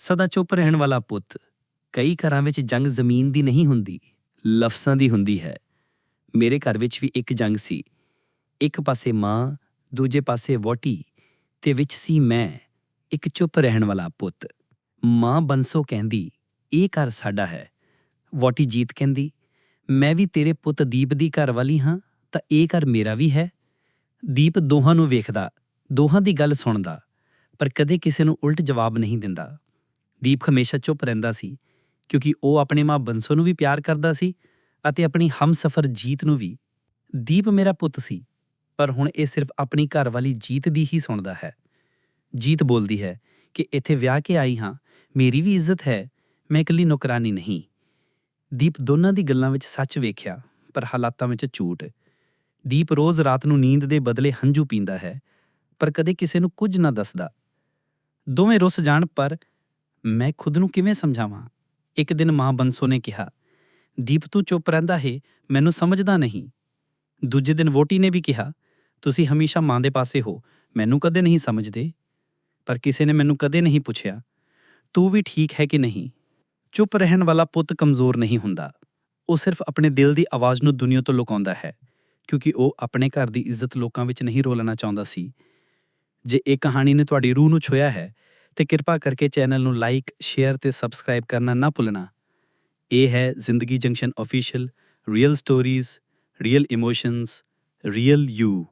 ਸਦਾ ਚੁੱਪ ਰਹਿਣ ਵਾਲਾ ਪੁੱਤ, ਕਈ ਘਰਾਂ ਵਿੱਚ ਜੰਗ ਜ਼ਮੀਨ ਦੀ ਨਹੀਂ ਹੁੰਦੀ ਲਫ਼ਜ਼ਾਂ ਦੀ ਹੁੰਦੀ ਹੈ। ਮੇਰੇ ਘਰ ਵਿੱਚ ਵੀ ਇੱਕ ਜੰਗ ਸੀ। ਇੱਕ ਪਾਸੇ ਮਾਂ, ਦੂਜੇ ਪਾਸੇ ਵੋਟੀ ਤੇ ਵਿੱਚ ਸੀ ਮੈਂ, ਇੱਕ ਚੁੱਪ ਰਹਿਣ ਵਾਲਾ ਪੁੱਤ। ਮਾਂ ਬੰਸੋ ਕਹਿੰਦੀ, ਇਹ ਘਰ ਸਾਡਾ ਹੈ। ਵੋਟੀ ਜੀਤ ਕਹਿੰਦੀ, ਮੈਂ ਵੀ ਤੇਰੇ ਪੁੱਤ ਦੀਪ ਦੀ ਘਰ ਵਾਲੀ ਹਾਂ, ਤਾਂ ਇਹ ਘਰ ਮੇਰਾ ਵੀ ਹੈ। ਦੀਪ ਦੋਹਾਂ ਨੂੰ ਵੇਖਦਾ, ਦੋਹਾਂ ਦੀ ਗੱਲ ਸੁਣਦਾ, ਪਰ ਕਦੇ ਕਿਸੇ ਨੂੰ ਉਲਟ ਜਵਾਬ ਨਹੀਂ ਦਿੰਦਾ। ਦੀਪ ਹਮੇਸ਼ਾ ਚੁੱਪ ਰਹਿੰਦਾ ਸੀ, ਕਿਉਂਕਿ ਉਹ ਆਪਣੇ ਮਾਂ ਬੰਸੋ ਨੂੰ ਵੀ ਪਿਆਰ ਕਰਦਾ ਸੀ ਅਤੇ ਆਪਣੀ ਹਮਸਫਰ ਜੀਤ ਨੂੰ ਵੀ। ਦੀਪ ਮੇਰਾ ਪੁੱਤ ਸੀ, ਪਰ ਹੁਣ ਇਹ ਸਿਰਫ ਆਪਣੀ ਘਰ ਵਾਲੀ ਜੀਤ ਦੀ ਹੀ ਸੁਣਦਾ ਹੈ। ਜੀਤ ਬੋਲਦੀ ਹੈ ਕਿ ਇੱਥੇ ਵਿਆਹ ਕੇ ਆਈ ਹਾਂ, ਮੇਰੀ ਵੀ ਇੱਜ਼ਤ ਹੈ, ਮੈਂ ਇਕੱਲੀ ਨੌਕਰਾਨੀ ਨਹੀਂ। ਦੀਪ ਦੋਨਾਂ ਦੀ ਗੱਲਾਂ ਵਿੱਚ ਸੱਚ ਵੇਖਿਆ, ਪਰ ਹਾਲਾਤਾਂ ਵਿੱਚ ਝੂਠ। ਦੀਪ ਰੋਜ਼ ਰਾਤ ਨੂੰ ਨੀਂਦ ਦੇ ਬਦਲੇ ਹੰਝੂ ਪੀਂਦਾ ਹੈ, ਪਰ ਕਦੇ ਕਿਸੇ ਨੂੰ ਕੁਝ ਨਾ ਦੱਸਦਾ। ਦੋਵੇਂ ਰੁੱਸ ਜਾਣ ਪਰ ਮੈਂ ਖੁਦ ਨੂੰ ਕਿਵੇਂ ਸਮਝਾਵਾਂ? ਇੱਕ ਦਿਨ ਮਾਂ ਬੰਸੋ ਨੇ ਕਿਹਾ, ਦੀਪ, ਤੂੰ ਚੁੱਪ ਰਹਿੰਦਾ ਹੈ, ਮੈਨੂੰ ਸਮਝਦਾ ਨਹੀਂ। ਦੂਜੇ ਦਿਨ ਵੋਟੀ ਨੇ ਵੀ ਕਿਹਾ, ਤੁਸੀਂ ਹਮੇਸ਼ਾ ਮਾਂ ਦੇ ਪਾਸੇ ਹੋ, ਮੈਨੂੰ ਕਦੇ ਨਹੀਂ ਸਮਝਦੇ। ਪਰ ਕਿਸੇ ਨੇ ਮੈਨੂੰ ਕਦੇ ਨਹੀਂ ਪੁੱਛਿਆ, ਤੂੰ ਵੀ ਠੀਕ ਹੈ ਕਿ ਨਹੀਂ? ਚੁੱਪ ਰਹਿਣ ਵਾਲਾ ਪੁੱਤ ਕਮਜ਼ੋਰ ਨਹੀਂ ਹੁੰਦਾ। ਉਹ ਸਿਰਫ ਆਪਣੇ ਦਿਲ ਦੀ ਆਵਾਜ਼ ਨੂੰ ਦੁਨੀਆ ਤੋਂ ਲੁਕਾਉਂਦਾ ਹੈ, ਕਿਉਂਕਿ ਉਹ ਆਪਣੇ ਘਰ ਦੀ ਇੱਜ਼ਤ ਲੋਕਾਂ ਵਿੱਚ ਨਹੀਂ ਰੋਲਣਾ ਚਾਹੁੰਦਾ ਸੀ। ਜੇ ਇਹ ਕਹਾਣੀ ਨੇ ਤੁਹਾਡੀ ਰੂਹ ਨੂੰ ਛੋਇਆ ਹੈ ਤੇ ਕਿਰਪਾ ਕਰਕੇ ਚੈਨਲ ਨੂੰ ਲਾਈਕ, ਸ਼ੇਅਰ ਤੇ ਸਬਸਕ੍ਰਾਈਬ ਕਰਨਾ ਨਾ ਭੁੱਲਣਾ। ਇਹ ਹੈ Zindagi junction official real stories real emotions real you